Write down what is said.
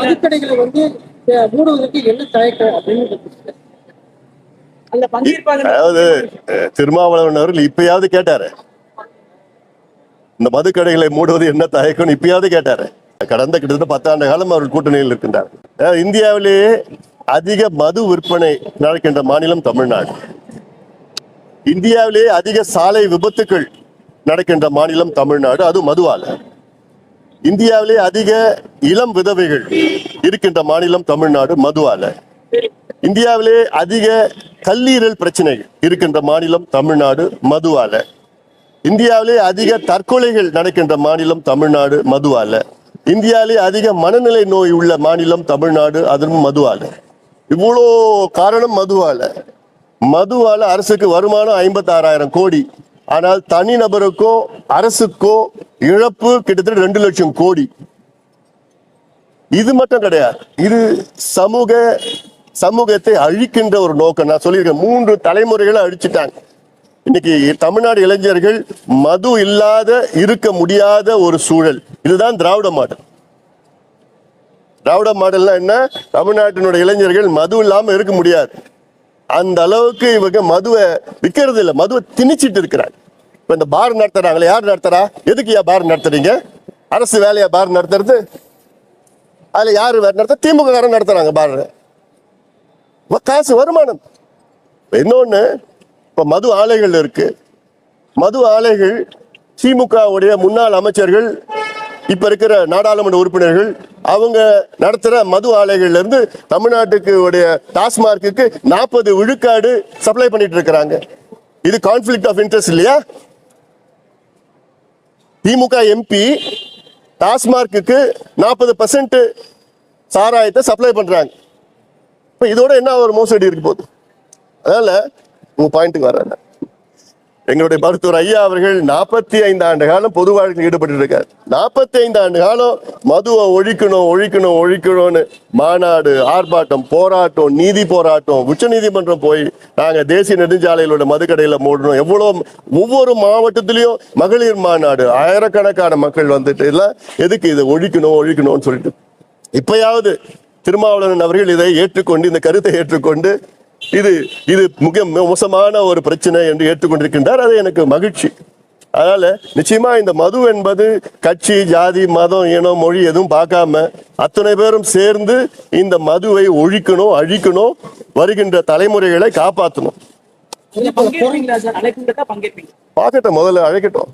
மதுக்கடைகளை வந்து மூடுவதற்கு என்ன தயக்கம் அப்படின்னு அதாவது திருமாவளவன் அவர்கள் இப்பயாவது கேட்டாரு. இந்த மதுக்கடைகளை மூடுவது என்ன தயக்கம்னு இப்பயாவது கேட்டாரு. கடந்த கிட்டத்தட்ட பத்தாண்டு காலம் அவர்கள் கூட்டணியில் இருக்கின்றார். இந்தியாவிலேயே அதிக மது விற்பனை நடக்கின்ற மாநிலம் தமிழ்நாடு. இந்தியாவிலேயே அதிக சாலை விபத்துக்கள் நடக்கின்ற மாநிலம் தமிழ்நாடு. அது மதுவால. இந்தியாவிலே அதிக இளம் விதவைகள் இருக்கின்ற மாநிலம் தமிழ்நாடு மதுவால. இந்தியாவிலே அதிக கல்லீரல் பிரச்சனைகள் இருக்கின்ற மாநிலம் தமிழ்நாடு மதுவால. இந்தியாவிலே அதிக தற்கொலைகள் நடக்கின்ற மாநிலம் தமிழ்நாடு மதுவால. இந்தியாவிலே அதிக மனநிலை நோய் உள்ள மாநிலம் தமிழ்நாடு அதுவும் மதுவால. இவ்வளோ காரணம் மதுவால. மதுவால அரசுக்கு வருமானம் ஐம்பத்தாறாயிரம் கோடி. ஆனால் தனிநபருக்கோ அரசுக்கோ இழப்பு கிட்டத்தட்ட ரெண்டு லட்சம் கோடி. இது மட்டும் கிடையாது. இது சமூக சமூகத்தை அழிக்கின்ற ஒரு நோக்கம். நான் சொல்லியிருக்கேன் மூன்று தலைமுறைகளை அழிச்சிட்டாங்க. இன்னைக்கு தமிழ்நாடு இளைஞர்கள் மது இல்லாத இருக்க முடியாத ஒரு சூழல். இதுதான் திராவிட மாடல். திராவிட மாடல்னா என்ன? தமிழ்நாட்டினுடைய இளைஞர்கள் மது இல்லாமல் இருக்க முடியாது. அந்த அளவுக்கு இவங்க மதுவை விற்கிறது இல்லை. மதுவை திணிச்சிட்டு இருக்கிறாங்க. இப்போ இந்த பார் நடத்துறாங்களே யார் நடத்துறா? எதுக்கு ஏன் பார் நடத்துறீங்க? அரசு வேலையா பார் நடத்துறது? யார் வேறு நடத்த? திமுக காரன் நடத்துறாங்க பார். காசு வருமானம். இன்னொன்று இப்போ மது ஆலைகள் இருக்கு. மது ஆலைகள் திமுகவுடைய முன்னாள் அமைச்சர்கள் இப்போ இருக்கிற நாடாளுமன்ற உறுப்பினர்கள் அவங்க நடத்துற மது ஆலைகள்ல இருந்து தமிழ்நாட்டுக்கு உடைய டாஸ்மார்க்கு நாற்பது விழுக்காடு சப்ளை பண்ணிட்டு இருக்கிறாங்க. இது கான்ஃபிளிக்ட் ஆஃப் இன்ட்ரெஸ்ட் இல்லையா? திமுக எம்பி டாஸ்மார்க்கு நாற்பது பர்சன்ட் சாராயத்தை சப்ளை பண்றாங்க. இப்போ இதோட என்ன ஒரு மோசடி இருக்கு போகுது? அதனால உங்க பாயிண்ட்டுக்கு வர்றேன் எங்களுடைய மருத்துவர் ஐயா அவர்கள் நாற்பத்தி ஐந்து ஆண்டு காலம் பொது வாழ்க்கையில் ஈடுபட்டு நாற்பத்தி ஐந்து ஆண்டு காலம் மதுவை ஒழிக்கணும் ஒழிக்கணும் ஒழிக்கணும்னு மாநாடு ஆர்ப்பாட்டம் போராட்டம் நீதி போராட்டம் உச்ச நீதிமன்றம் போய் நாங்கள் தேசிய நெடுஞ்சாலையிலோட மதுக்கடையில் மூடணும். எவ்வளோ ஒவ்வொரு மாவட்டத்திலையும் மகளிர் மாநாடு. ஆயிரக்கணக்கான மக்கள் வந்துட்டு இல்லை எதுக்கு இதை ஒழிக்கணும் ஒழிக்கணும்னு சொல்லிட்டு. இப்பயாவது திருமாவளவன் அவர்கள் இதை ஏற்றுக்கொண்டு இந்த கருத்தை ஏற்றுக்கொண்டு இது இது மிக மோசமான ஒரு பிரச்சனை என்று ஏற்றுக்கொண்டிருக்கின்றார். அது எனக்கு மகிழ்ச்சி. அதனால நிச்சயமா இந்த மது என்பது கட்சி ஜாதி மதம் இனம் மொழி எதுவும் பார்க்காம அத்தனை பேரும் சேர்ந்து இந்த மதுவை ஒழிக்கணும் அழிக்கணும் வருகின்ற தலைமுறைகளை காப்பாற்றணும் பார்க்கட்டும் முதல்ல அழைக்கட்டும்.